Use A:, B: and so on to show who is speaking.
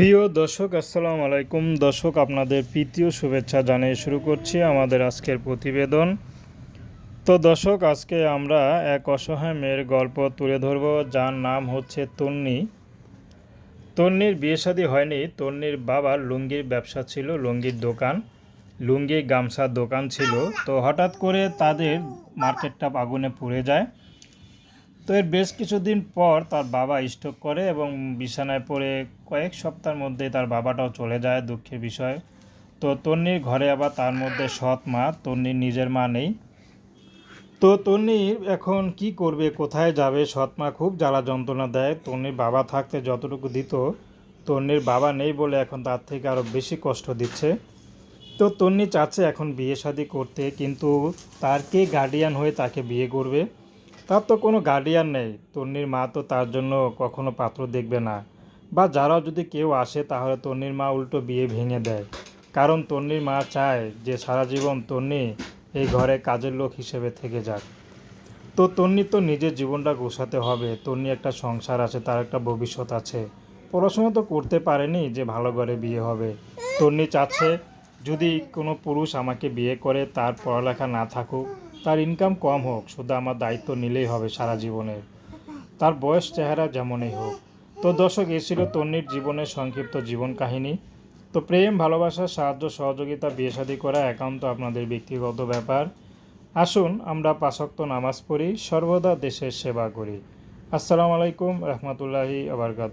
A: প্রিয় দর্শক, আসসালামু আলাইকুম। দর্শক, আপনাদের প্রীতীয় শুভেচ্ছা জানিয়ে শুরু করছি আমাদের আজকের প্রতিবেদন। তো দর্শক, আজকে আমরা এক অসহায় মেয়ের গল্প তুলে ধরব, যার নাম হচ্ছে তন্নি। তন্নির বিয়ে শাদী হয়নি। তন্নির বাবার লুঙ্গির ব্যবসা ছিল, লুঙ্গির দোকান। লুঙ্গি গামছার দোকান ছিল। তো হঠাৎ করে তাদের মার্কেটটা আগুনে পুড়ে যায়। তো এর বেশ কিছুদিন পর তার বাবা স্ট্রোক করে এবং বিছানায় পড়ে কয়েক সপ্তাহের মধ্যে তার বাবাটাও চলে যায় দুঃখের বিষয়। তো তন্নির ঘরে আবার তার মধ্যে সৎ মা তন্নির নিজের মা নেই। তো তন্নির এখন কি করবে, কোথায় যাবে? সৎ মা খুব জ্বালা যন্ত্রণা দেয়। তন্নির বাবা থাকতে যতটুকু দিত তন্নির বাবা নেই বলে এখন তার থেকে আরও বেশি কষ্ট দিচ্ছে। তো তন্নি চাচ্ছে এখন বিয়ে শাদি করতে, কিন্তু তার কে গার্ডিয়ান হয়ে তাকে বিয়ে করবে? তার তো কোনো গার্ডিয়ান নেই। তন্নির মা তো তার জন্য কখনো পাত্র দেখবে না। বা যারাও যদি কেউ আসে, তাহলে তন্নির মা উল্টো বিয়ে ভেঙে দেয়। কারণ তন্নির মা চায় যে সারা জীবন তন্নি এই ঘরে কাজের লোক হিসেবে থেকে যাক। তো তন্নি তো নিজের জীবনটা গোছাতে হবে। তন্নি একটা সংসার আছে, তার একটা ভবিষ্যৎ আছে। পড়াশোনা তো করতে পারেনি যে ভালো ঘরে বিয়ে হবে। তন্নি চাচ্ছে, যদি কোনো পুরুষ আমাকে বিয়ে করে, তার পড়ালেখা না থাকুক তার ইনকাম কম হোক, শুধু আমার দায়িত্ব নিলেই হবে সারা জীবনের তার বয়স, চেহারা যেমনই হোক। তো দর্শক, এ ছিল তন্নির জীবনের সংক্ষিপ্ত জীবন কাহিনী। তো প্রেম, ভালোবাসা, সাহায্য, সহযোগিতা, বিয়ে শাদী করা একান্ত আপনাদের ব্যক্তিগত ব্যাপার। আসুন, আমরা পাশক্ত নামাজ পড়ি, সর্বদা দেশের সেবা করি। আসসালামু আলাইকুম, রহমতুল্লাহি আবরকাত।